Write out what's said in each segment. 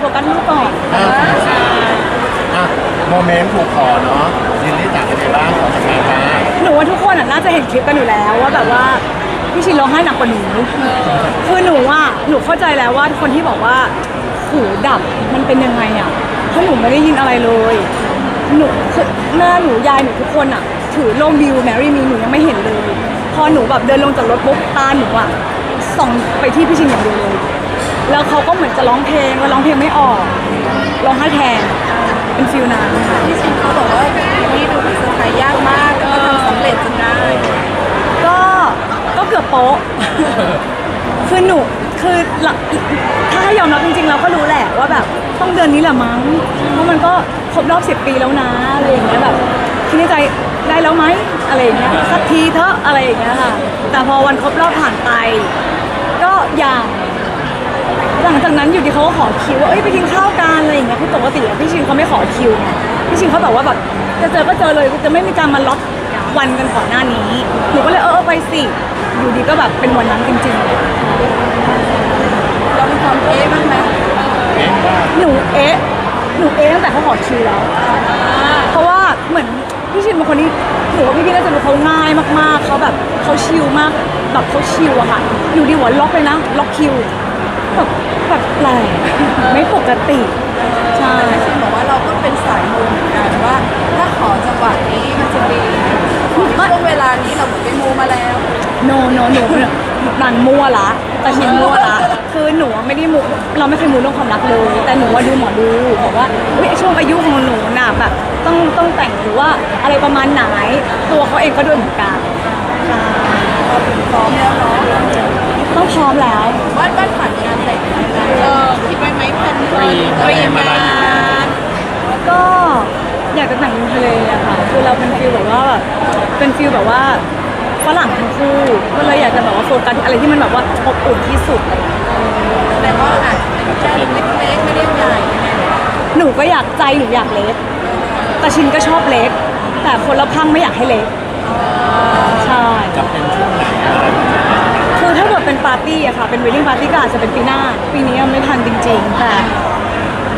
โฟกัสลูกก่อนอ่า อะโมเมนต์ถูกขอเนาะยินดีจากเป็นไงบ้างของสมาฟ้าหนูว่าทุกคนอะน่าจะเห็นคลิปกันอยู่แล้วว่าแบบว่าพี่ชินร้องไห้หนักกว่าหนูคือหนูว่าหนูเข้าใจแล้วว่าคนที่บอกว่าหูดับมันเป็นยังไงอะเพราะหนูไม่ได้ยินอะไรเลยหนูคือแม่หนูยายหนูทุกคนอะ ถือโล่มบิวแมรี่มีหนูยังไม่เห็นเลย พอหนูแบบเดินลงจากรถปุ๊บตาหนูอะส่องไปที่พี่ชินอย่างเดียวเลย แล้วเขาก็เหมือนจะร้องเพลงแล้วร้องเพลงไม่ออกร้องไห้แทนเป็นฟิลนั้นค่ะพี่ชินเขาบอกว่านี่ดูเป็นเซอร์ไพรส์ยากมากแล้วก็ทำสำเร็จจนได้ ก็ก็เกือบโป๊ะ คือหนูคือหลักถ้าให้ยอมรับจริงๆ เราก็รู้แหละว่าแบบต้องเดือนนี้แหละมั้งเพราะมันก็ครบรอบสิบปีแล้วนะอะไรอย่างเงี้ยแบบคิดในใจได้แล้วไหมอะไรอย่างเงี้ยสักทีเถอะอะไรอย่างเงี้ยค่ะ แต่พอวันครบรอบผ่านไป ก็อย่าง หลังจากนั้นอยู่ดีเขาก็ขอคิวว่าเอ้ยไปกินข้าวกันอะไรอย่างเงี้ยคือปกติอะพี่ชินเขาไม่ขอคิวไงพี่ชินเขาแบบว่าแบบจะเจอก็เจอเลยจะไม่มีการมาล็อกวันกันก่อนหน้านี้หนูก็เลยเออเออไปสิอยู่ดีก็แบบเป็นวันนั้นจริงๆเรามีความเอ๊ะบ้างไหมเอ๊ะว่าหนูเอ๊ะหนูเอ๊ะตั้งแต่เขาขอคิวแล้ว เพราะว่าเหมือนพี่ชินเป็นคนที่หนูว่าพี่พี่น่าจะรู้เขาง่ายมากๆเขาแบบเขาชิลมากแบบเขาชิลอะค่ะอยู่ดีหัวล็อกเลยนะล็อกคิว แบบแบบแปลกไม่ปกติ ใช่พี่ชินบอกว่าเราก็เป็นสายมูเหมือนกันว่า ถ้าขอจังหวะนี้มันจะดีขอในช่วงเวลานี้เราเหมือนไปมูมาแล้ว โนโนหนูนางมั่วละตาชินมั่วละคือหนูอะไม่ได้มูเราไม่เคยมูเรื่องความรักเลย แต่หนูว่าดูหมอดูบอกว่าอุ้ยช่วงอายุของหนูน่ะแบบต้องต้องแต่งหรือว่าอะไรประมาณไหน ตัวเขาเองก็ด้วยเหมือนกันใช่พอถึงพร้อมแล้วเนาะต้องพร้อมแล้ว เป็นฟิลแบบว่าฝรั่งทั้งคู่ก็เลยอยากจะแบบว่าโฟกัสที่อะไรที่มันแบบว่าอบอุ่นที่สุด แต่ว่าอาจจะเป็นแค่เล็กๆไม่ได้ใหญ่หนูก็อยากใจหนูอยากเล็ก แต่ชินก็ชอบเล็ก แต่คนละพังไม่อยากให้เล็กใช่จะเป็นช่วงไหนอะไรแบบนี้คือถ้าเกิดเป็นปาร์ตี้อะค่ะ เป็นว e ดดิ้งปาร์ตี้ก็อาจจะเป็นปีหน้า ปีนี้ยังไม่ทันจริง ๆ แต่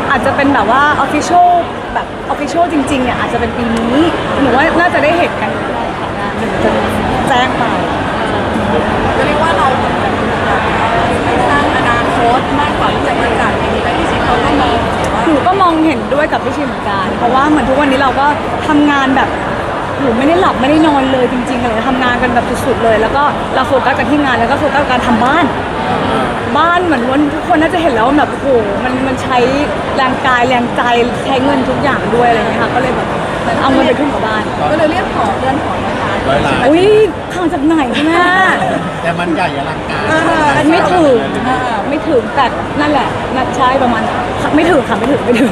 อาจจะเป็นแบบว่าออฟฟิเชียลแบบ ออฟฟิเชียลจริงๆเนี่ยอาจจะเป็นปีนี้ หนูว่าน่าจะได้เห็นกันค่ะงานหนูจะแจ้งไปก็เรียกว่าเราเหมือนแบบไปสร้างอนาคตมากกว่าที่จะประกาศอย่างนี้แล้วพี่ชินเขาก็มองว่าหนูก็มองเห็นด้วยกับพี่ชินเหมือนกัน เพราะว่าเหมือนทุกวันนี้เราก็ทำงานแบบหนูไม่ได้หลับไม่ได้นอนเลยจริงๆเลยทำงานกันแบบสุดๆเลย แล้วก็เราโฟกัสกันที่งานแล้วก็โฟกัสกับการทำบ้าน บ้านเหมือนวันทุกคนน่าจะเห็นแล้วว่าแบบโอ้โหมันมันใช้แรงกายแรงใจใช้เงินทุกอย่างด้วยอะไรอย่างเงี้ยค่ะก็เลยแบบเอาเงินไปทุ่มกับบ้านก็เลยเรียกขอเรือนหอนะคะร้อยล้านอุ้ยทางจากไหนคุณแม่แต่มันใหญ่อลังการไม่ถึงไม่ถึงแต่นั่นแหละนัดใช้ประมาณไม่ถึงค่ะไม่ถึงไม่ถึง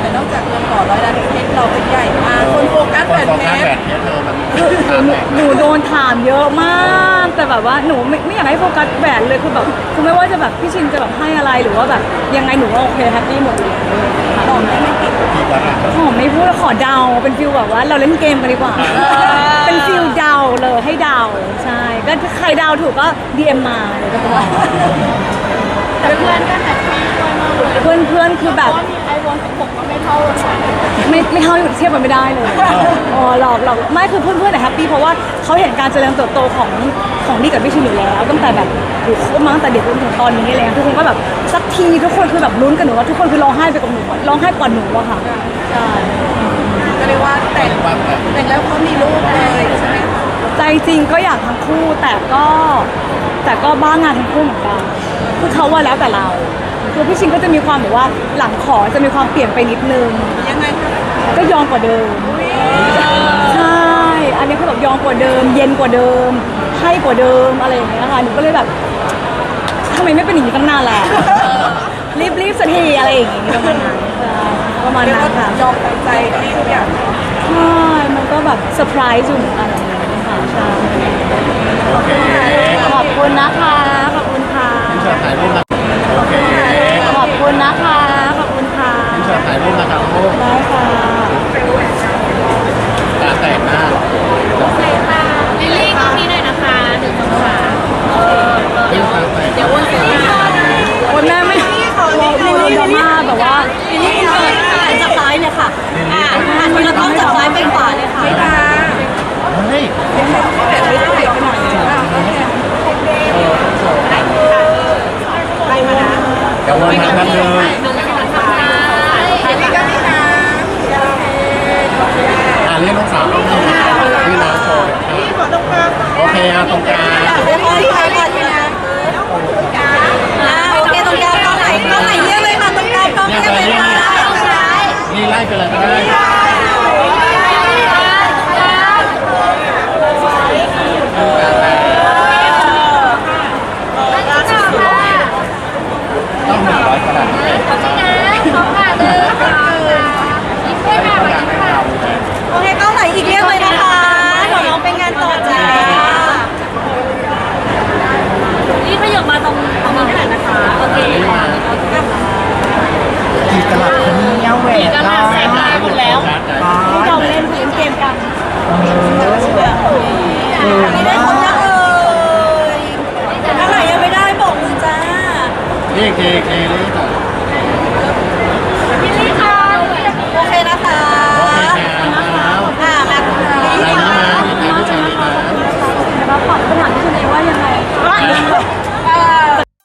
แต่นอกจากเรือนหอร้อยล้านเพชรเราเป็นใหญ่มากคนโฟกัสคนแบบโฟเพกัสแบชรบนี้เธอมันคือหนูหนูโดนถามเยอะมาก แต่แบบว่าหนูไม่ไม่อยากให้โฟกัสแหวนเลยคือแบบคือ ไม่ว่าจะแบบพี่ชินจะแบบให้อะไรหรือว่าแบบยังไงหนูก็โอเคแฮปปี้หมดเลยค่ะบอกได้ไม่กี่กี่กะรัตขอไม่พูดแล้วขอเดาเป็นฟิลแบบว่าเราเล่นเกมกันดีกว่า เป็นฟิลเดาเลยให้เดาใช่ก็ใครเดาถูกก็ DM มาเดี๋ยวจะบอกแต่เพื่อนก็แฮปปี้ด้วยมากเลยเพื่อนเพื่อนคือแบบเพราะมี ไอโฟน16ก็ไม่เท่าเลยไม่ไม่เท่าอยู่เทียบกันไม่ได้เลยอ๋อหลอกหลอกไม่คือเพื่อนเพื่อนๆอะแฮปปี้เพราะว่าเขาเห็นการเจริญเติบโตของของนี่กับพี่ชินอยู่แล้วตั้งแต่แบบอยู่คบมาตั้งแต่เด็กจนถึงตอนนี้อะไรเลยทุกคนก็แบบสักทีทุกคนคือแบบลุ้นกันหนูว่าทุกคนคือร้องไห้ไปกับหนูอะร้องไห้ก่อนหนูอะค่ะใช่ก็เรียกว่าแต่งว่าแบบแต่งแล้วเขามีลูกเลยใช่ไหมคะใจจริงก็อยากทั้งคู่แต่ก็แต่ก็บ้างานทั้งคู่เหมือนกันคือเขาว่าแล้วแต่เรา คือพี่ชินก็จะมีความแบบว่าหลังขอจะมีความเปลี่ยนไปนิดนึง ยังไงคะก็ยอมกว่าเดิม ใช่ อันนี้คือแบบยอมกว่าเดิม เย็นกว่าเดิม ให้กว่าเดิมอะไรอย่างเงี้ยค่ะ หนูก็เลยแบบทำไมไม่เป็นอย่างนี้ตั้งนานแล้วรีบรีบสักทีอะไรอย่างงี้ประมาณนั้นใช่ประมาณเรียกนั้นว่าค่ะ ยอมไปใจที่ทุกอย่างใช่ มันก็แบบเซอร์ไพรส์อยู่เหมือนกันอะไรอย่างเงี้ยค่ะใช่โอเคขอบคุณนะคะ ขอบคุณค่ะพี่เชิญถ่ายรูปนะ เคตรงกลาง โอเคตรงกลางโอเคตรงกลางกล้องไหนกล้องไหนเยอะเลยค่ะตรงกลางกล้องเยี่ยมเลยค่ะ นี่ไล่ไปเลยก็ได้ que, que